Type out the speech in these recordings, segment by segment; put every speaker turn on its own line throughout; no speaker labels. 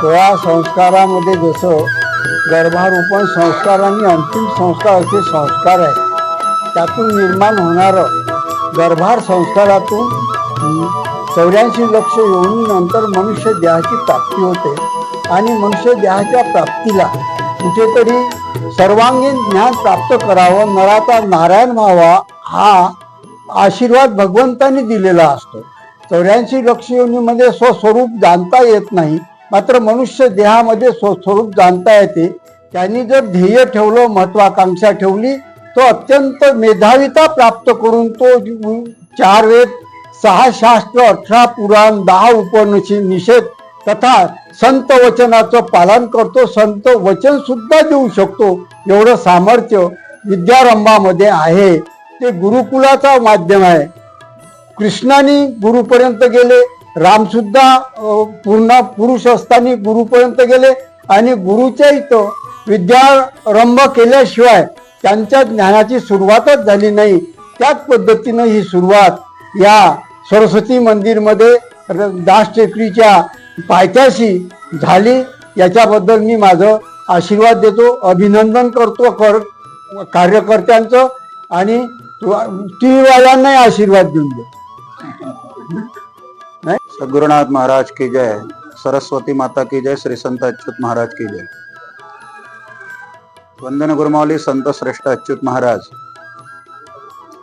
सोळा संस्कारामध्ये जसं गर्भारोपण संस्कार आणि अंतिम संस्कार असे संस्कार आहेत त्यातून निर्माण होणारं गर्भार संस्कारातून चौऱ्याऐंशी लक्ष योनीनंतर मनुष्य देहाची प्राप्ती होते आणि मनुष्य देहाच्या प्राप्तीला कुठेतरी सर्वांगीण ज्ञान प्राप्त करावं नराचा नारायण व्हावा हा आशीर्वाद भगवंतांनी दिलेला असतो. चौऱ्याऐंशी लक्ष योनीमध्ये स्वस्वरूप जाणता येत नाही मात्र मनुष्य देहामध्ये स्वस्वरूप जाणता येते. त्यांनी जर ध्येय ठेवलं महत्वाकांक्षा ठेवली तो अत्यंत मेधाविता प्राप्त करून तो चार वेद सहा शास्त्र अठरा पुराण दहा उपनिषे निषेध तथा संत वचनाचं पालन करतो. संत वचन सुद्धा देऊ शकतो. एवढं सामर्थ्य विद्यारंभामध्ये आहे. ते गुरुकुलाचा माध्यम आहे. कृष्णाने गुरुपर्यंत गेले. राम सुद्धा पूर्ण पुरुष असताना गुरुपर्यंत गेले आणि गुरुच्या इथं विद्यारंभ केल्याशिवाय त्यांच्या ज्ञानाची सुरुवातच झाली नाही. त्याच पद्धतीनं ही सुरुवात या सरस्वती मंदिरमध्ये दास टेकडीच्या पायथ्याशी झाली. याच्याबद्दल मी माझं आशीर्वाद देतो अभिनंदन करतो कर कार्यकर्त्यांचं आणि टी व्हीवाल्यांनाही आशीर्वाद देऊन नाही
सद्गुरुनाथ महाराज की जय सरस्वती माता की जय श्री संत अच्युत महाराज की जय। वंदन गुरुमावली संत श्रेष्ठ अच्युत महाराज।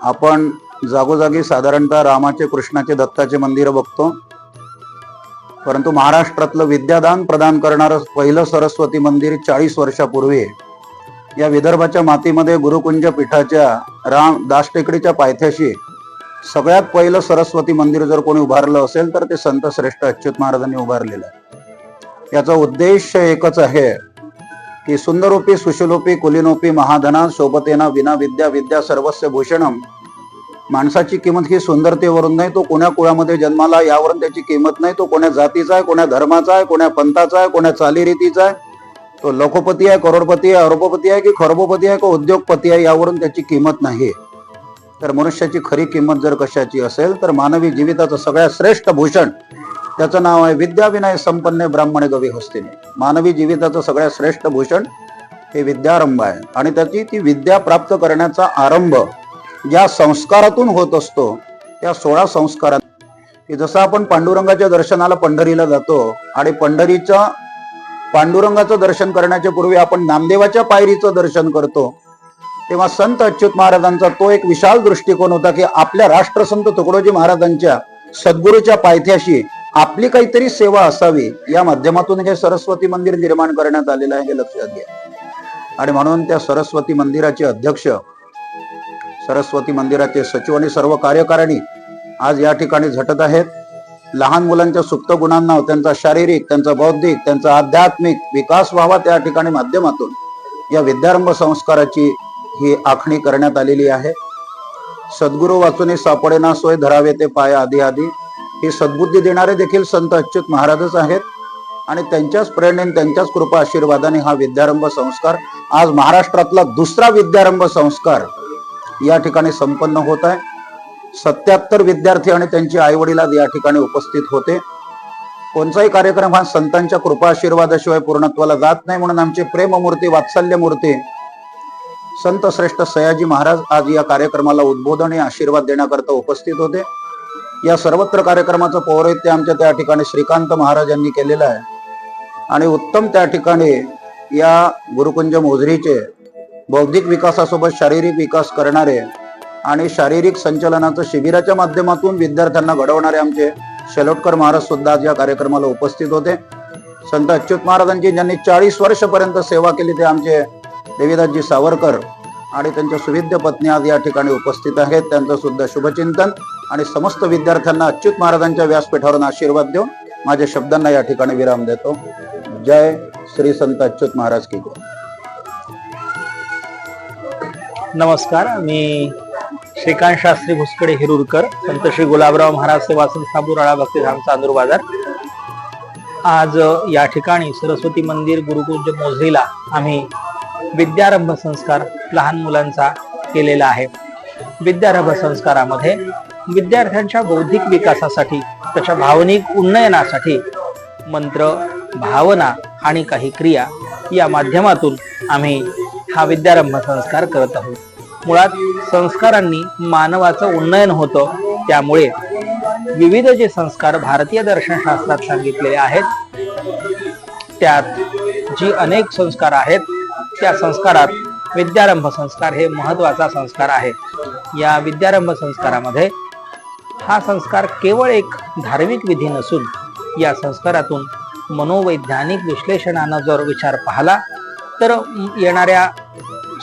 आपण जागोजागी साधारणतः रामाचे कृष्णाचे दत्ताचे मंदिर बघतो. परंतु महाराष्ट्रातलं विद्यादान प्रदान करणारं पहिलं सरस्वती मंदिर चाळीस वर्षापूर्वी या विदर्भाच्या मातीमध्ये गुरुकुंज पीठाच्या राम दास टेकडीच्या पायथ्याशी सगळ्यात पहिलं सरस्वती मंदिर जर कोणी उभारलं असेल तर ते संत श्रेष्ठ अच्युत महाराजांनी उभारलेलं आहे. याचा उद्देश एकच आहे की सुंदरोपी सुशलोपी कुलीनोपी महाधना सोबतेना विना विद्या विद्या सर्वस्य भूषणम माणसाची किंमत ही सुंदरतेवरून नाही तो कोण्या कुळामध्ये जन्माला यावरून त्याची किंमत नाही तो कोण्या जातीचा आहे कोण्या धर्माचा आहे कोण्या पंथाचा आहे कोण्या चालीरीतीचा आहे तो लखोपती आहे करोडपती आहे अरबोपती आहे की खरबोपती आहे का उद्योगपती आहे यावरून त्याची किंमत नाही. तर मनुष्याची खरी किंमत जर कशाची असेल तर मानवी जीविताचं सगळ्यात श्रेष्ठ भूषण त्याचं नाव आहे विद्याविनय संपन्न ब्राह्मणे गवी हस्तीने. मानवी जीविताचं सगळ्यात श्रेष्ठ भूषण हे विद्यारंभ आहे. आणि त्याची ती विद्या प्राप्त करण्याचा आरंभ ज्या संस्कारातून होत असतो त्या सोळा संस्कारात. की जसं आपण पांडुरंगाच्या दर्शनाला पंढरीला जातो आणि पंढरीच्या पांडुरंगाचं दर्शन करण्याच्या पूर्वी आपण नामदेवाच्या पायरीचं दर्शन करतो तेव्हा संत अच्युत महाराजांचा तो एक विशाल दृष्टिकोन होता की आपल्या राष्ट्रसंत तुकडोजी महाराजांच्या सद्गुरूच्या पायथ्याशी आपली काहीतरी सेवा असावी. या माध्यमातून हे सरस्वती मंदिर निर्माण करण्यात आलेलं आहे हे लक्षात घ्या. आणि म्हणून त्या सरस्वती मंदिराचे अध्यक्ष सरस्वती मंदिराचे सचिव आणि सर्व कार्यकारिणी आज या ठिकाणी झटत आहेत. लहान मुलांच्या सुप्त गुणांना त्यांचा शारीरिक त्यांचा बौद्धिक त्यांचा आध्यात्मिक विकास व्हावा त्या ठिकाणी माध्यमातून या विद्यारंभ संस्काराची ही आखणी करण्यात आलेली आहे. सद्गुरू वाचून सापडे ना सोय धरावे ते पाय आधी आधी. ही सद्बुद्धी देणारे देखील संत अच्युत महाराजच आहेत. आणि त्यांच्याच प्रेरणेने त्यांच्याच कृपा आशीर्वादाने हा विद्यारंभ संस्कार आज महाराष्ट्रातला दुसरा विद्यारंभ संस्कार या ठिकाणी संपन्न होत आहे. सत्याहत्तर विद्यार्थी आणि त्यांचे आई वडील आज या ठिकाणी उपस्थित होते. कोणताही कार्यक्रम हा संतांच्या कृपा आशीर्वादाशिवाय पूर्णत्वाला जात नाही म्हणून आमचे प्रेममूर्ती वात्सल्य मूर्ती संत श्रेष्ठ सयाजी महाराज आज या कार्यक्रमाला उद्बोधन आणि आशीर्वाद देण्याकरता उपस्थित होते. या सर्वत्र कार्यक्रमाचं पौरोहित्य आमच्या त्या ठिकाणी श्रीकांत महाराज यांनी केलेलं आहे. आणि उत्तम त्या ठिकाणी या गुरुकुंज मोजरीचे बौद्धिक विकासासोबत शारीरिक विकास करणारे आणि शारीरिक संचलनाचं शिबिराच्या माध्यमातून विद्यार्थ्यांना घडवणारे आमचे शेलोटकर महाराज सुद्धा आज या कार्यक्रमाला उपस्थित होते. संत अच्युत महाराजांची ज्यांनी चाळीस वर्षपर्यंत सेवा केली ते आमचे देवीदासजी सावरकर आणि त्यांच्या सुविद्य पत्नी आज या ठिकाणी उपस्थित आहेत. त्यांचं सुद्धा शुभचिंतन आणि समस्त विद्यार्थ्यांना अच्युत महाराजांच्या व्यासपीठावरून आशीर्वाद देऊन माझ्या शब्दांना या ठिकाणी विराम देतो. जय श्री संत अच्युत महाराज की जय.
नमस्कार मी श्रीकांत शास्त्री भुसकडे हिरुरकर संत श्री गुलाबराव महाराज सेवासन साबुराळा भक्तीधाम चांदूर बाजार. आज या ठिकाणी सरस्वती मंदिर गुरुकुंज मोझरीला आम्ही विद्यारंभ संस्कार लहान मुलांचा केलेला आहे. विद्यारंभ संस्कारामध्ये विद्यार्थ्यांच्या बौद्धिक विकासासाठी त्याच्या भावनिक उन्नयनासाठी मंत्र भावना आणि काही क्रिया या माध्यमातून आम्ही हा विद्यारंभ संस्कार करत आहोत. मुळात संस्कारांनी मानवाचं उन्नयन होतं. त्यामुळे विविध जे संस्कार भारतीय दर्शनशास्त्रात सांगितलेले आहेत त्यात जी अनेक संस्कार आहेत त्या संस्कारात विद्यारंभ संस्कार हे महत्त्वाचा संस्कार आहे. या विद्यारंभ संस्कारामध्ये हा संस्कार केवळ एक धार्मिक विधी नसून या संस्कारातून मनोवैज्ञानिक विश्लेषणानं जर विचार पाहिला तर येणाऱ्या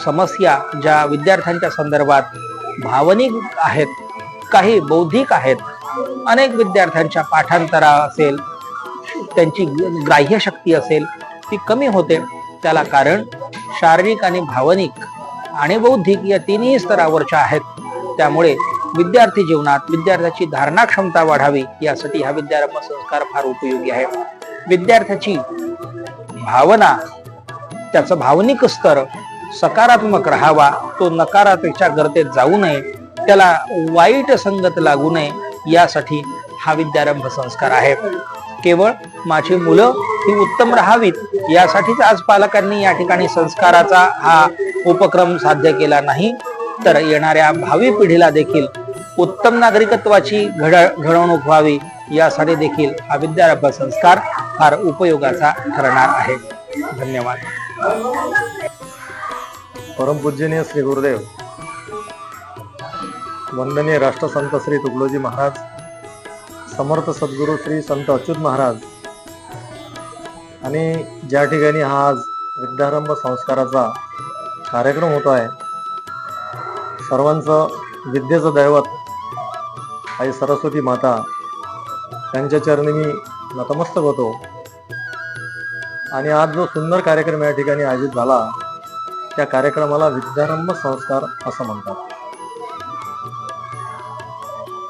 समस्या ज्या विद्यार्थ्यांच्या संदर्भात भावनिक आहेत काही बौद्धिक आहेत अनेक विद्यार्थ्यांच्या पाठांतरा असेल त्यांची ग्राह्य शक्ती असेल ती कमी होते. त्याला कारण शारीरिक आणि भावनिक आणि बौद्धिक या तिन्ही स्तरावरच्या आहेत. त्यामुळे विद्यार्थी जीवनात विद्यार्थ्याची धारणा क्षमता वाढावी यासाठी हा विद्यारंभ संस्कार फार उपयोगी आहे. विद्यार्थ्याची भावना त्याचं भावनिक स्तर सकारात्मक राहावा तो नकारात्मकच्या गर्तेत जाऊ नये त्याला वाईट संगत लागू नये यासाठी हा विद्यारंभ संस्कार आहे. केवळ माझी मुलं ही उत्तम राहावीत यासाठीच आज पालकांनी या ठिकाणी संस्काराचा हा उपक्रम साध्य केला नाही. तर येणाऱ्या भावी पिढीला देखील उत्तम नागरिकत्वाची घड घडवणूक व्हावी यासाठी देखील हा विद्यारंभ संस्कार फार उपयोगाचा ठरणार आहे. धन्यवाद.
परमपूजनीय श्री गुरुदेव. वंदनीय राष्ट्रसंत श्री तुकडोजी महाराज. समर्थ सद्गुरू श्री संत अच्युत महाराज. आणि ज्या ठिकाणी हा आज विद्यारंभ संस्काराचा कार्यक्रम होतो आहे सर्वांचं विद्येचं दैवत आई सरस्वती माता त्यांच्या चरणी मी नतमस्तक होतो. आणि आज जो सुंदर कार्यक्रम या ठिकाणी आयोजित झाला त्या कार्यक्रमाला विद्यारंभ संस्कार असं म्हणतात.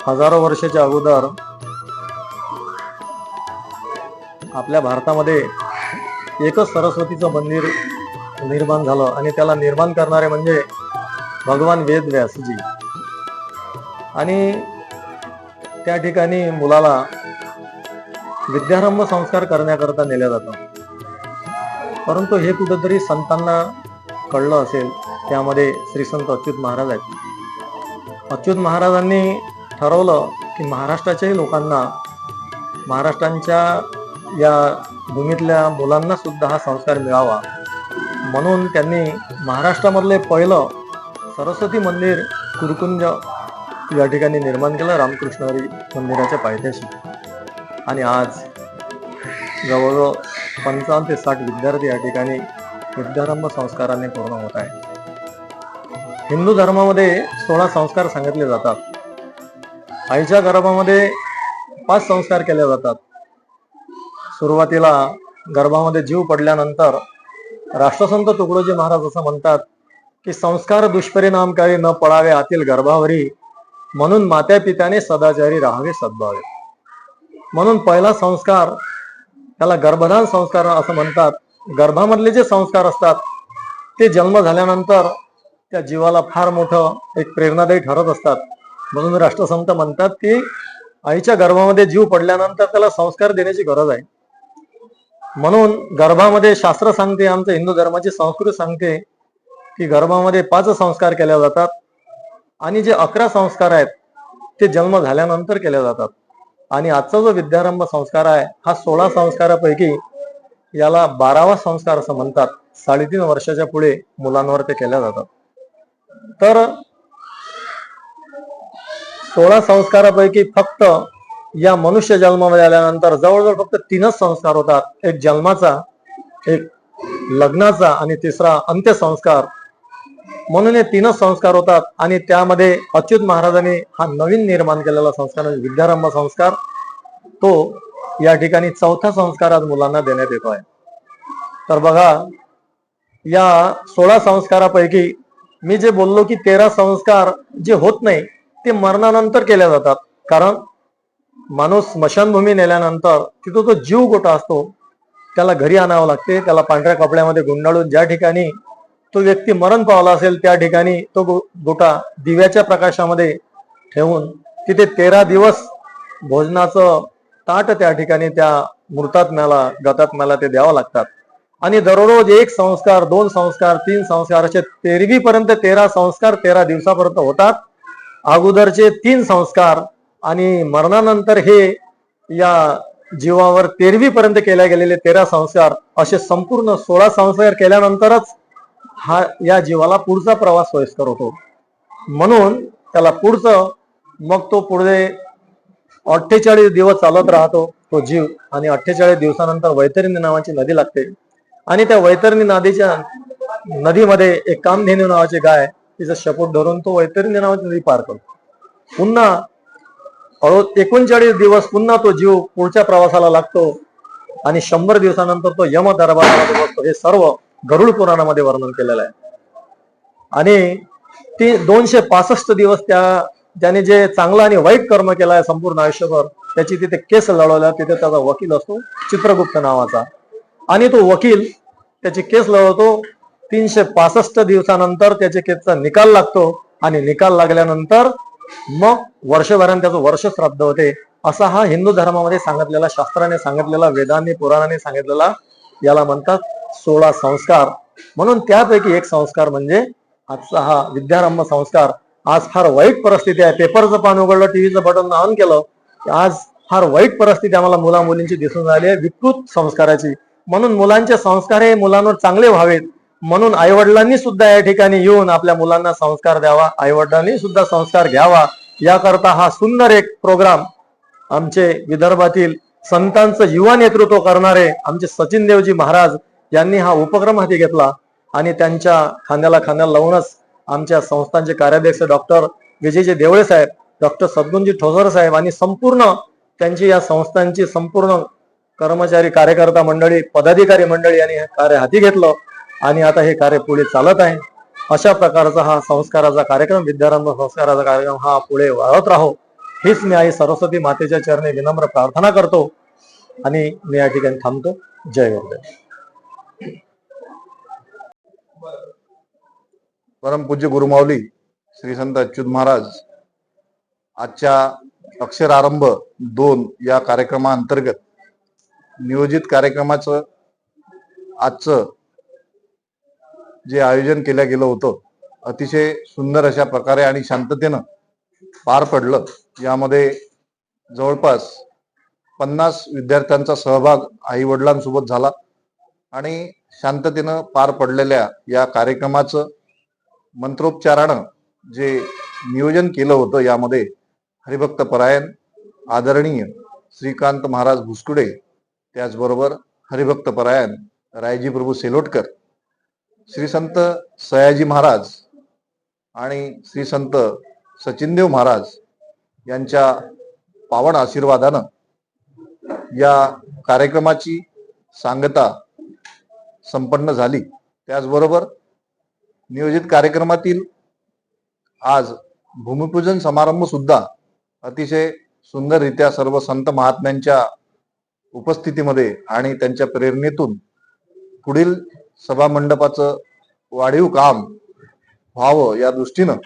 हजारो वर्षाच्या अगोदर आपल्या भारतामध्ये एकच सरस्वतीचं मंदिर निर्माण झालं आणि त्याला निर्माण करणारे म्हणजे भगवान वेद व्यासजी. आणि त्या ठिकाणी मुलाला विद्यारंभ संस्कार करण्याकरता नेलं जातं परंतु हे कुठंतरी संतांना कळलं असेल त्यामध्ये श्री संत अच्युत महाराज आहेत. अच्युत महाराजांनी ठरवलं की महाराष्ट्राच्याही लोकांना महाराष्ट्रांच्या या भूमीतल्या मुलांना सुद्धा हा संस्कार मिळावा. म्हणून त्यांनी महाराष्ट्रामधले पहिलं सरस्वती मंदिर कुरकुंज या ठिकाणी निर्माण केलं रामकृष्णहरी मंदिराच्या पायथ्याशी. आणि आज जवळजवळ पंचावन्न ते साठ विद्यार्थी या ठिकाणी विद्यारंभ संस्काराने पूर्ण होत आहे हिंदू धर्मामध्ये सोळा संस्कार सांगितले जातात. आईच्या गर्भामध्ये पाच संस्कार केले जातात. सुरुवातीला गर्भामध्ये जीव पडल्यानंतर राष्ट्रसंत तुकडोजी महाराज असं म्हणतात की संस्कार दुष्परिणामकारी न पडावे आतील गर्भावरी म्हणून मात्या पित्याने सदाचारी राहावे सद्भावे. म्हणून पहिला संस्कार त्याला गर्भधान संस्कार असं म्हणतात. गर्भामधले जे संस्कार असतात ते जन्म झाल्यानंतर त्या जीवाला फार मोठं एक प्रेरणादायी ठरत असतात. म्हणून राष्ट्रसंत म्हणतात की आईच्या गर्भामध्ये जीव पडल्यानंतर त्याला संस्कार देण्याची गरज आहे. म्हणून गर्भामध्ये शास्त्र सांगते आमच्या हिंदू धर्माची संस्कृती सांगते की गर्भामध्ये पाच संस्कार केले जातात आणि जे अकरा संस्कार आहेत ते जन्म झाल्यानंतर केले जातात. आणि आजचा जो विद्यारंभ संस्कार आहे हा सोळा संस्कारापैकी याला बारावा संस्कार असं म्हणतात. साडेतीन वर्षाच्या पुढे मुलांवर ते केल्या जातात. तर सोळा संस्कारापैकी फक्त या मनुष्य जन्मामध्ये आल्यानंतर जवळजवळ फक्त तीनच संस्कार होतात. एक जन्माचा एक लग्नाचा आणि तिसरा अंत्यसंस्कार. म्हणून हे तीनच संस्कार होतात आणि त्यामध्ये अच्युत महाराजांनी हा नवीन निर्माण केलेला संस्कार म्हणजे विद्यारंभ संस्कार. तो या ठिकाणी चौथा संस्कार आज मुलांना देण्यात येतो आहे. तर बघा या सोळा संस्कारापैकी मी जे बोललो की तेरा संस्कार जे होत नाही ते मरणानंतर केल्या जातात. कारण माणूस स्मशानभूमी नेल्यानंतर तिथं तो जीव गोटा असतो. त्याला घरी आणावं लागते. त्याला पांढऱ्या कपड्यामध्ये गुंडाळून ज्या ठिकाणी तो व्यक्ती मरण पावला असेल त्या ठिकाणी तो गोटा दिव्याच्या प्रकाशामध्ये ठेवून तिथे तेरा दिवस भोजनाचं ताट त्या ठिकाणी त्या मृतात्म्याला गतात्म्याला ते द्यावं लागतात. आणि दररोज एक संस्कार दोन संस्कार तीन संस्कार असे तेरवी पर्यंत तेरा संस्कार तेरा दिवसापर्यंत होतात. अगोदरचे तीन संस्कार आणि मरणानंतर हे या जीवावर तेरवी पर्यंत केल्या गेलेले तेरा संस्कार असे संपूर्ण सोळा संस्कार केल्यानंतरच हा या जीवाला पुढचा प्रवास सोयीस्कर होतो. म्हणून त्याला पुढचं मग तो पुढे अठ्ठेचाळीस दिवस चालत राहतो तो जीव. आणि अठ्ठेचाळीस दिवसानंतर वैतरणी नावाची नदी लागते. आणि त्या वैतरणी नदीच्या नदीमध्ये एक कामधेनू नावाची गाय तिचं शपूट धरून तो वैतरणी नावाची नदी पार करतो. पुन्हा हळू एकोणचाळीस दिवस पुन्हा तो जीव पुढच्या प्रवासाला लागतो. आणि शंभर दिवसानंतर तो यम दरबारामध्ये बसतो. हे सर्व गरुड पुराणामध्ये वर्णन केलेलं आहे. आणि ते दोनशे पासष्ट दिवस त्या ज्याने जे चांगलं आणि वाईट कर्म केलं आहे संपूर्ण आयुष्यभर त्याची तिथे केस लढवल्या तिथे त्याचा वकील असतो चित्रगुप्त नावाचा. आणि तो वकील त्याची केस लढवतो तीनशे पासष्ट दिवसानंतर त्याच्या केसचा निकाल लागतो. आणि निकाल लागल्यानंतर मग वर्षभरान त्याचं वर्ष श्राद्ध होते. असा हा हिंदू धर्मामध्ये सांगितलेला शास्त्राने सांगितलेला वेदांनी पुराणाने सांगितलेला याला म्हणतात सोळा संस्कार. म्हणून त्यापैकी एक संस्कार म्हणजे आजचा हा विद्यारंभ संस्कार. आज फार वाईट परिस्थिती आहे. पेपरचं पान उघडलं टीव्हीचं बटन ऑन केलं आज फार वाईट परिस्थिती आम्हाला मुला मुलींची दिसून राहिली आहे. विकृत संस्काराची. म्हणून मुलांचे संस्कार हे मुलांवर चांगले व्हावेत. म्हणून आईवडिलांनी सुद्धा या ठिकाणी येऊन आपल्या मुलांना संस्कार द्यावा आईवडिलांनी सुद्धा संस्कार घ्यावा. याकरता हा सुंदर एक प्रोग्राम आमचे विदर्भातील संतांचं युवा नेतृत्व करणारे आमचे सचिन देवजी महाराज यांनी हा उपक्रम हाती घेतला आणि त्यांच्या खांद्याला खांद्याला लावूनच आमच्या संस्थांचे कार्याध्यक्ष डॉक्टर विजयजी देवळे साहेब डॉक्टर सद्गुणजी ठोसर साहेब आणि संपूर्ण त्यांची या संस्थांची संपूर्ण कर्मचारी कार्यकर्ता मंडळी पदाधिकारी मंडळी यांनी हे कार्य हाती घेतलं. आणि आता हे कार्य पुढे चालत आहे. अशा प्रकारचा हा संस्काराचा कार्यक्रम विद्यारंभ संस्काराचा कार्यक्रम हा पुढे वाढत राहो. हीच मी आई सरस्वती मातेच्या चरणी विनम्र प्रार्थना करतो आणि मी या ठिकाणी थांबतो. जय गुरुदेव.
परमपूज्य गुरुमाऊली श्री संत अच्युत महाराज आजच्या अक्षरारंभ दोन या कार्यक्रमाअंतर्गत नियोजित कार्यक्रमाचं आजचं जे आयोजन केलं गेलं होतं अतिशय सुंदर अशा प्रकारे आणि शांततेनं पार पडलं. यामध्ये
जवळपास पन्नास विद्यार्थ्यांचा सहभाग आई वडिलांसोबत झाला आणि शांततेनं पार पडलेल्या या कार्यक्रमाचं मंत्रोपचारानं जे नियोजन केलं होतं यामध्ये हरिभक्त परायण आदरणीय श्रीकांत महाराज भुसकुडे त्याचबरोबर हरिभक्त परायण रायजी प्रभू सेलोटकर श्री संत सयाजी महाराज आणि श्री संत सचिनदेव महाराज यांच्या पावन आशीर्वादानं या कार्यक्रमाची सांगता संपन्न झाली. त्याचबरोबर नियोजित कार्यक्रमातील आज भूमिपूजन समारंभ सुद्धा अतिशय सुंदररित्या सर्व संत महात्म्यांच्या उपस्थितीमध्ये आणि त्यांच्या प्रेरणेतून पुढील सभा मंडपाचं वाढीव काम व्हावं या दृष्टीनं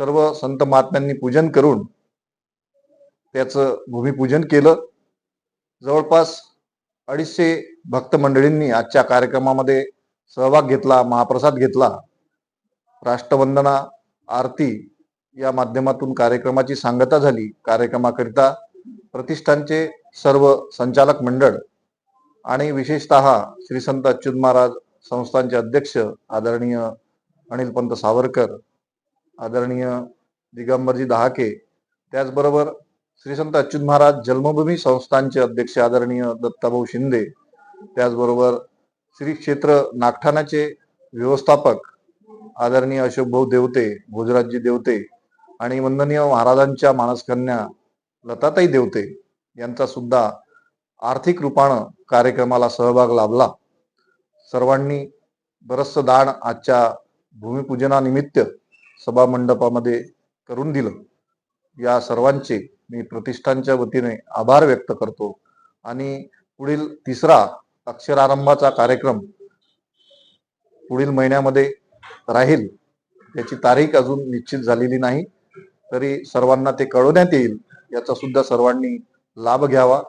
सर्व संत महात्म्यांनी पूजन करून त्याचं भूमिपूजन केलं. जवळपास अडीचशे भक्त मंडळींनी आजच्या कार्यक्रमामध्ये सहभाग घेतला महाप्रसाद घेतला. राष्ट्रवंदना आरती या माध्यमातून कार्यक्रमाची सांगता झाली. कार्यक्रमाकरिता प्रतिष्ठानचे सर्व संचालक मंडळ आणि विशेषतः श्री संत अच्युत महाराज संस्थांचे अध्यक्ष आदरणीय अनिल पंत सावरकर आदरणीय दिगंबरजी दहाके त्याचबरोबर श्री संत अच्युत महाराज जन्मभूमी संस्थांचे अध्यक्ष आदरणीय दत्ताभाऊ शिंदे त्याचबरोबर श्री क्षेत्र नागठाणाचे व्यवस्थापक आदरणीय अशोक भाऊ देवते भोजराजजी देवते आणि वंदनीय महाराजांच्या मानसकन्या लताताई देवते यांचा सुद्धा आर्थिक रूपानं कार्यक्रमाला सहभाग लाभला. सर्वांनी बरचसं दान आजच्या भूमिपूजनानिमित्त सभा मंडपामध्ये करून दिलं. या सर्वांचे मी प्रतिष्ठानच्या वतीने आभार व्यक्त करतो. आणि पुढील तिसरा अक्षरारंभाचा कार्यक्रम पुढील महिन्यामध्ये राहील. त्याची तारीख अजून निश्चित झालेली नाही. तरी सर्वांना ते कळवण्यात येईल याचा सुद्धा सर्वांनी लाभ घ्यावा.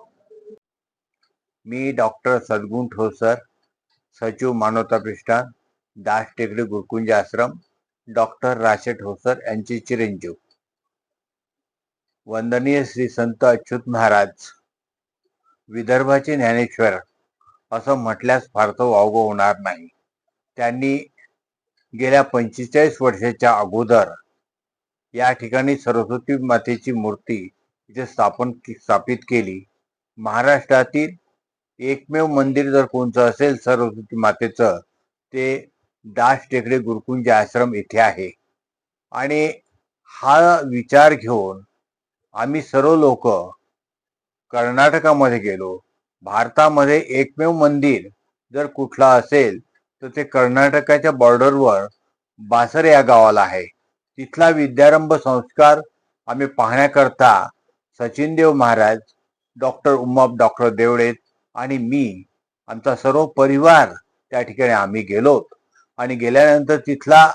मी डॉक्टर सद्गुण ठोसर सचिव मानवता प्रतिष्ठान दास टेकडी गुरुकुंज आश्रम डॉक्टर राशे ठोसर यांचे चिरंजीव. वंदनीय श्री संत अच्युत महाराज विदर्भाचे ज्ञानेश्वर असं म्हटल्यास फारसं वावगं होणार नाही. त्यांनी गेल्या पंचेचाळीस वर्षाच्या अगोदर या ठिकाणी सरस्वती मातेची मूर्ती इथे स्थापन स्थापित केली. महाराष्ट्रातील एकमेव मंदिर जर कोणतं असेल सरस्वती मातेचं ते दास टेकडे गुरुकुंज आश्रम येथे आहे. आणि हा विचार घेऊन आम्ही सर्व लोक कर्नाटकामध्ये गेलो. भारतामध्ये एकमेव मंदिर जर कुठला असेल तर ते कर्नाटकाच्या बॉर्डरवर बासर या गावाला आहे. तिथला विद्यारंभ संस्कार आम्ही पाहण्याकरता सचिनदेव महाराज डॉक्टर उमाप डॉक्टर देवडे आणि मी आमचा सर्व परिवार त्या ठिकाणी आम्ही गेलो आणि गेल्यानंतर तिथला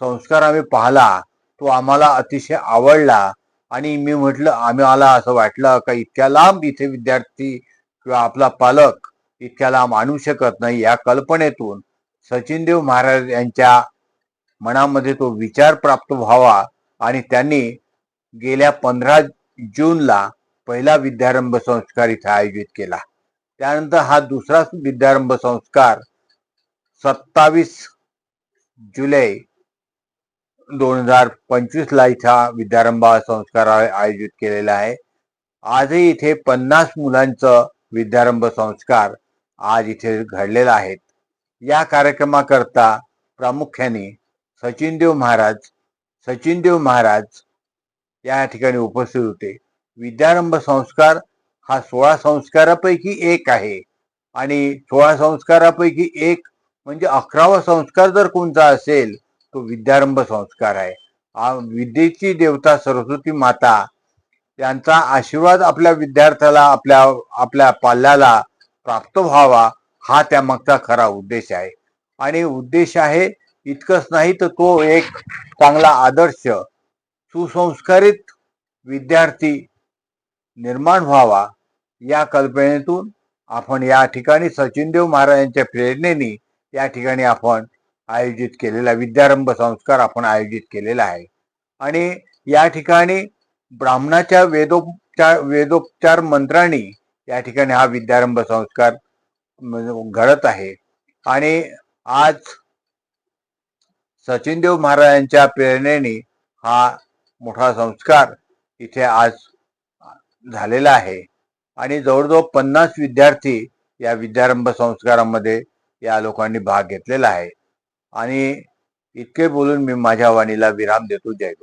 संस्कार आम्ही पाहला. तो आम्हाला अतिशय आवडला. आणि मी म्हटलं आम्हाला असं वाटलं का इतक्या लांब इथे विद्यार्थी किंवा आपला पालक इतक्या लांब आणू शकत नाही या कल्पनेतून सचिनदेव महाराज यांच्या मनामध्ये तो विचार प्राप्त व्हावा. आणि त्यांनी गेल्या पंधरा जूनला पहिला विद्यारंभ संस्कार इथे आयोजित केला. त्यानंतर हा दुसरा विद्यारंभ संस्कार सत्तावीस जुलै दोन हजार पंचवीस ला इथं विद्यारंभ संस्कार आयोजित केलेला आहे. आजही इथे पन्नास मुलांचं विद्यारंभ संस्कार आज इथे घडलेला आहेत या कार्यक्रमाकरता प्रामुख्याने सचिनदेव महाराज सचिनदेव महाराज या ठिकाणी उपस्थित होते. विद्यारंभ संस्कार हा सोळा संस्कारापैकी एक आहे. आणि सोळा संस्कारापैकी एक म्हणजे अकरावा संस्कार जर कोणता असेल तो विद्यारंभ संस्कार आहे. विद्येची देवता सरस्वती माता यांचा आशीर्वाद आपल्या विद्यार्थ्याला आपल्या आपल्या पाल्याला प्राप्त व्हावा हा त्यामागचा खरा उद्देश आहे. आणि उद्देश आहे इतकंच नाही तर तो एक चांगला आदर्श सुसंस्कारित विद्यार्थी निर्माण व्हावा या कल्पनेतून आपण या ठिकाणी सचिनदेव महाराजांच्या प्रेरणेने या ठिकाणी आपण आयोजित केलेला विद्यारंभ संस्कार आपण आयोजित केलेला आहे. आणि या ठिकाणी ब्राह्मणाच्या वेदोपचार वेदोपचार मंत्रांनी या ठिकाणी हा विद्यारंभ संस्कार घडत आहे. आणि आज सचिनदेव महाराजांच्या प्रेरणेने हा मोठा संस्कार इथे आज झालेला आहे. आणि जवळजवळ पन्नास विद्यार्थी या विद्यारंभ संस्कारामध्ये या लोकांनी भाग घेतलेला आहे. आणि इतके बोलून मी माझ्या वाणीला विराम देतो. जय गुरु.